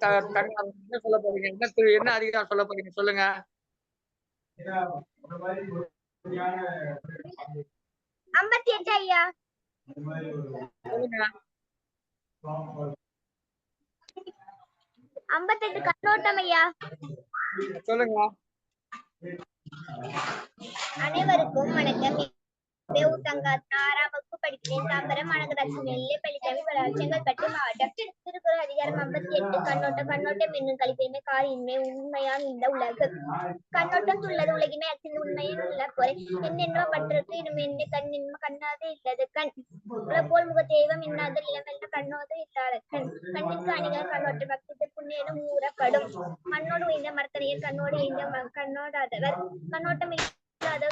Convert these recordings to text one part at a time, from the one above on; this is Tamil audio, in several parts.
தங்க என்ன சொல்ல போறீங்க? என்ன திரு- என்ன அதிகாரம் சொல்ல போறீங்க? சொல்லுங்க. ஐம்பத்தி எட்டு ஐயா ஐம்பத்தெட்டு கண்ணோட்டம் ஐயா. சொல்லுங்க. அனைவருக்கும் வணக்கம். தேவு தங்காத்னா ஆறாம் வகுப்பு படிக்கிறேன் தாம்பரம் மாநகராட்சி நெல்லை தமிழ் செங்கல்பட்டு மாவட்டம் திருக்குறள் ஐம்பத்தி எட்டு கண்ணோட்டம் கண்ணோட்டம் என்னும் கழிப்பின்மை காரின்மை உண்மையான் இந்த உலகு. கண்ணோட்டம் உள்ளது உலகினை அச்சின் உண்மையின் உள்ள பொறை என்னென்ன பற்றது இனம் என்ன கண் இன்ம கண்ணாது இல்லது கண். உலகோல் முக தெய்வம் இன்னாதல் இளமெல்ல கண்ணோது இல்லாத கண். கண்ணிற்கு அணிகள் கண்ணோட்ட பக்தி புண்ணியனும் ஊறப்படும். மண்ணோடு உயர்ந்த மரத்தனையர் கண்ணோடு இந்த கண்ணோடாதவர். கண்ணோட்டம் இல்லாத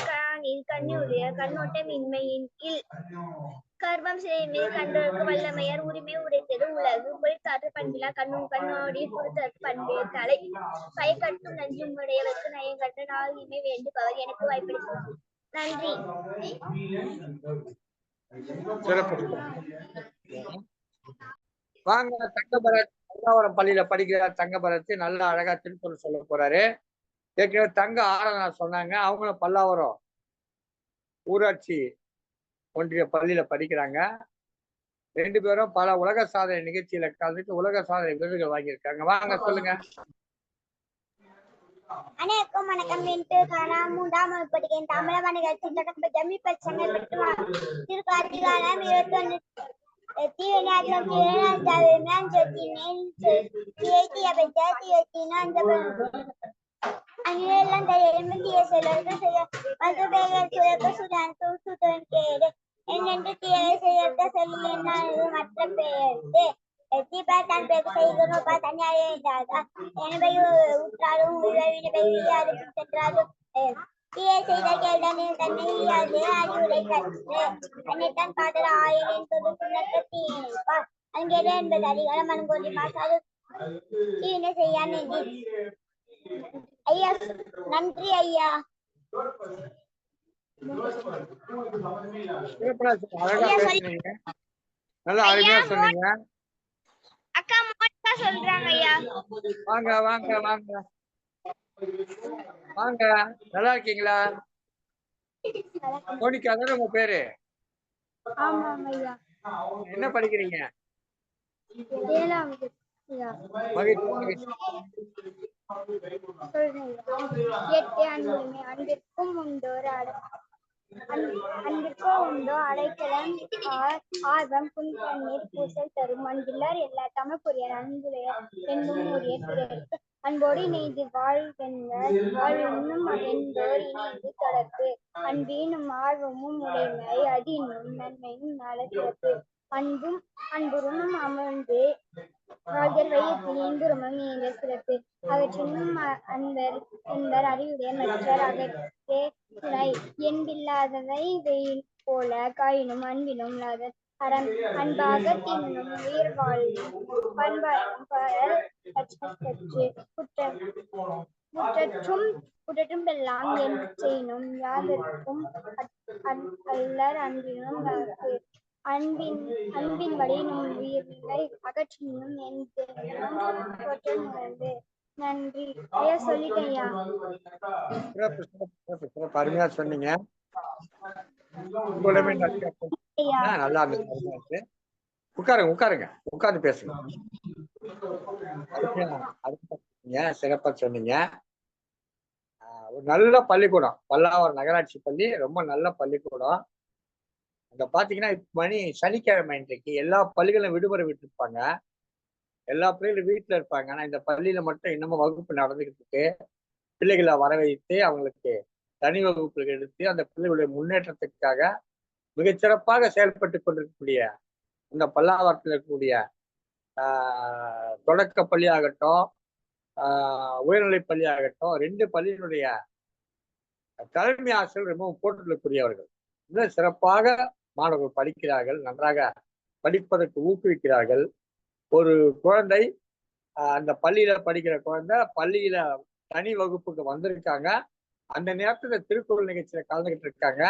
கண்ணியுடைய கண்ணோட்டம் இன்மையின் கீழ். கர்வம் செய்மை கண்டோருக்கு வல்லமையார் உரிமை உடைத்தது உலகு. பொழித்தாற்று பண்பிலா கண்ணும் கண்ணோடி பொறுத்தற்கு பண்பே தலை. கை கட்டும் நஞ்சும் உடையவருக்கு நயம் கட்ட நாளினை வேண்டுபவர் எனக்கு வாய்ப்பிடுகிறார் நன்றி. வாங்க தங்கபரத் பள்ளியில படிக்கிற தங்கபரத்து நல்ல அழகா திருக்குறள் சொல்ல போறாரு. ஏற்கனவே தங்க ஆராதனா சொன்னாங்க அவங்களும் பல்லாவரம் ஊராட்சி ஒன்றிய பள்ளியில படிக்கிறாங்க ரெண்டு பேரும் பல உலக சாதனை நிகழ்ச்சியில கலந்துட்டு உலக சாதனை விருதுகள் வாங்கியிருக்காங்க வாங்க சொல்லுங்க அனைவருக்கும் வணக்கம் என்று மூன்றாம் வகுப்பு படிக்கிறேன் தமிழக நிகழ்ச்சி தொடர்பு ஜம்மி பிரச்சனை பற்றி திருக்காட்சிகாலம் இருபத்தி ஒன்று தீவிரம் தீவிரம் ஜோதினேன் தேசிய பெற்ற தீவத்தினான் அங்கெல்லாம் எலும்பு செல்வதற்கு செய்ய மது பெயர் சுரக்க சுடான் சுடன் கேடு என்னென்று தீவை செய்யறத சொல்லி என்ன மற்ற பெயர்த்து தீபா தான் பேர் செய்கிறோப்பா தனியாக என்றாதா எனவே உற்றாரும் உறவினை அது சென்றாலும் தீய செய்த கேள்தனை தன்னை அறிவுரை கற்று தன்னைத்தான் காதல ஆயிரம் தொடு சுண்ணத்த தீயணைப்பார் அங்கேதான் என்பது அதிகாரம் மனங்கொல்லி மாசாது தீவினை செய்ய நிதி ஐயா நன்றி ஐயா. நல்லா அருமையா சொன்னீங்க. அக்கா மோனிகா சொல்றாங்க ஐயா. வாங்க வாங்க வாங்க. வாங்க நல்லா இருக்கீங்களா? மோனிகா தானே உங்க பேரு? என்ன படிக்கிறீங்க? எட்டு அன்புமே அன்பிற்கும் உண்டோர் அன்பிற்கோ உண்டோ அடைக்கலம். ஆர்வம் புன்கண்ணீர் பூசல் தரும். அன்பில்லார் எல்லா தமக்குரிய அன்புடைய என்னும் உரிய பிறருக்கு அன்போடு இணைந்து வாழ்கின்ற வாழ்வினும் என்போர் இணைந்து தொடர்பு. அன்பீனும் ஆர்வமும் உடைமை அது இன்னும் நன்மையும் நலசிறப்பு அன்பும் அன்புறும் அமர்ந்து வாழ்தல் வையத்தில் இன்புறமும் நீண்ட சிறப்பு அவற்றினும் அன்பர் என்பர் அறிவுடைய மற்றர் அகற்றே துணை என்பில்லாததை வெயில் போல காயினும் அன்பினும் இல்லாத அறம் அன்பாக தின்னும் உயிர் வாழும் பண்பாடும் பாடல் குற்றம் குற்றற்றும் குற்றற்றும் எல்லாம் என் செய்யினும் யாதற்கும் அல்லர் அன்பினும் அன்பின் அன்பின் வழி நம் உயிர்களை அகற்றினும் என் நன்றி. ஐயா சிறப்பு அருமையா சொன்னீங்க. நல்லா இருந்துச்சு. உட்காருங்க உட்காருங்க. உட்கார்ந்து பேசுங்க. சிறப்பா சொன்னீங்க. ஒரு நல்ல பள்ளிக்கூடம். பல்லாவரம் நகராட்சி பள்ளி ரொம்ப நல்ல பள்ளிக்கூடம். அங்க பாத்தீங்கன்னா மணி சனிக்கிழமை இன்றைக்கு எல்லா பள்ளிகளும் விடுமுறை விட்டுருப்பாங்க. எல்லா பிள்ளைகளும் வீட்டுல இருப்பாங்க. ஆனா இந்த பள்ளியில மட்டும் இன்னமும் வகுப்பு நடந்துகிட்டு இருக்கு பிள்ளைகளை வர வைத்து அவங்களுக்கு தனி வகுப்புகள் எடுத்து அந்த பிள்ளைகளுடைய முன்னேற்றத்துக்காக மிகச்சிறப்பாக செயல்பட்டு கொண்டிருக்கக்கூடிய இந்த பல்லாவரத்தில் இருக்கக்கூடிய தொடக்க பள்ளி ஆகட்டும் உயர்நிலை பள்ளி ஆகட்டும் ரெண்டு பள்ளியினுடைய தலைமை ஆசிரியர் ரொம்பவும் போட்டுள்ளக்கூடியவர்கள் மிக சிறப்பாக மாணவர்கள் படிக்கிறார்கள் நன்றாக படிப்பதற்கு ஊக்குவிக்கிறார்கள். ஒரு குழந்தை அந்த பள்ளியில படிக்கிற குழந்தை பள்ளியில தனி வகுப்புக்கு வந்திருக்காங்க. அந்த நேரத்துல திருக்குறள் நிகழ்ச்சியில கலந்துகிட்டு இருக்காங்க.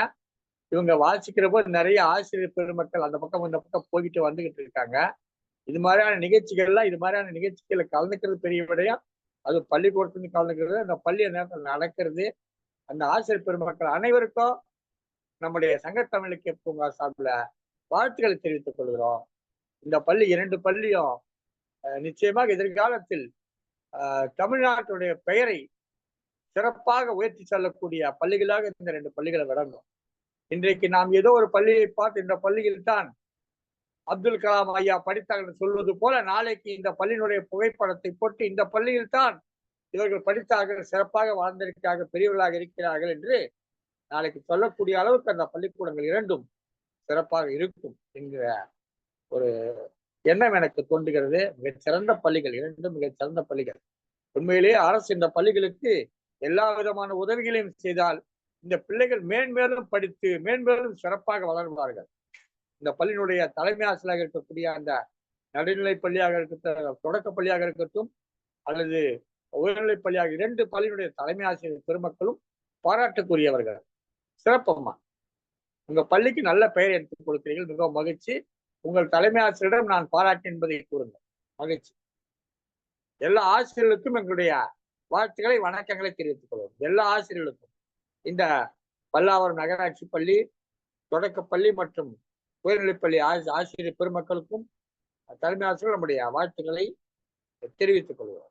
இவங்க வாசிக்கிற போது நிறைய ஆசிரியர் பெருமக்கள் அந்த பக்கம் இந்த பக்கம் போய்கிட்டு வந்துகிட்டு இருக்காங்க. இது மாதிரியான நிகழ்ச்சிகள்லாம் இது மாதிரியான நிகழ்ச்சிகளை கலந்துக்கிறது பெரிய விடையும். அது பள்ளிக்கூடத்துலேருந்து கலந்துக்கிறது அந்த பள்ளி நேரத்தில் நடக்கிறது. அந்த ஆசிரியர் பெருமக்கள் அனைவருக்கும் நம்முடைய சங்கத்தமிழ் பூங்கா சார்பில் வாழ்த்துக்களை தெரிவித்துக் கொள்கிறோம். இந்த பள்ளி இரண்டு பள்ளியும் நிச்சயமாக எதிர்காலத்தில் தமிழ்நாட்டுடைய பெயரை சிறப்பாக உயர்த்தி செல்லக்கூடிய பள்ளிகளாக இந்த ரெண்டு பள்ளிகளை விளங்கும். இன்றைக்கு நாம் ஏதோ ஒரு பள்ளியை பார்த்து இந்த பள்ளியில் தான் அப்துல் கலாம் ஐயா படித்தார்கள் என்று சொல்வது போல நாளைக்கு இந்த பள்ளியினுடைய புகைப்படத்தை போட்டு இந்த பள்ளியில் தான் இவர்கள் படித்தார்கள் சிறப்பாக வாழ்ந்திருக்கிறார்கள் பெரியவர்களாக இருக்கிறார்கள் என்று நாளைக்கு சொல்லக்கூடிய அளவுக்கு அந்த பள்ளிக்கூடங்கள் இரண்டும் சிறப்பாக இருக்கும் என்கிற ஒரு எண்ணம் எனக்கு தோன்றுகிறது. மிகச்சிறந்த பள்ளிகள் இரண்டும் மிகச்சிறந்த பள்ளிகள். உண்மையிலேயே அரசு இந்த பள்ளிகளுக்கு எல்லா விதமான உதவிகளையும் செய்தால் இந்த பிள்ளைகள் மேன்மேலும் படித்து மேன்மேலும் சிறப்பாக வளருவார்கள். இந்த பள்ளியினுடைய தலைமை ஆசிரியராக இருக்கக்கூடிய அந்த நடுநிலை பள்ளியாக இருக்கட்டும் தொடக்க பள்ளியாக இருக்கட்டும் அல்லது உயர்நிலை பள்ளியாக இரண்டு பள்ளியினுடைய தலைமை ஆசிரியர் பெருமக்களும் பாராட்டுக்குரியவர்கள். சிறப்பம்மா. உங்க பள்ளிக்கு நல்ல பெயர் எடுத்துக் கொடுக்கிறீர்கள் மிகவும் மகிழ்ச்சி. உங்கள் தலைமை ஆசிரியரிடம் நான் பாராட்டு என்பதை கூறுங்கள். மகிழ்ச்சி. எல்லா ஆசிரியர்களுக்கும் எங்களுடைய வாழ்த்துக்களை வணக்கங்களை தெரிவித்துக் கொள்வோம் எல்லா ஆசிரியர்களுக்கும். இந்த பல்லாவரம் நகராட்சி பள்ளி தொடக்கப்பள்ளி மற்றும் உயர்நிலைப்பள்ளி ஆசிரியர் பெருமக்களுக்கும் தலைமை ஆசிரியர் நம்முடைய வாழ்த்துக்களை தெரிவித்துக் கொள்வோம்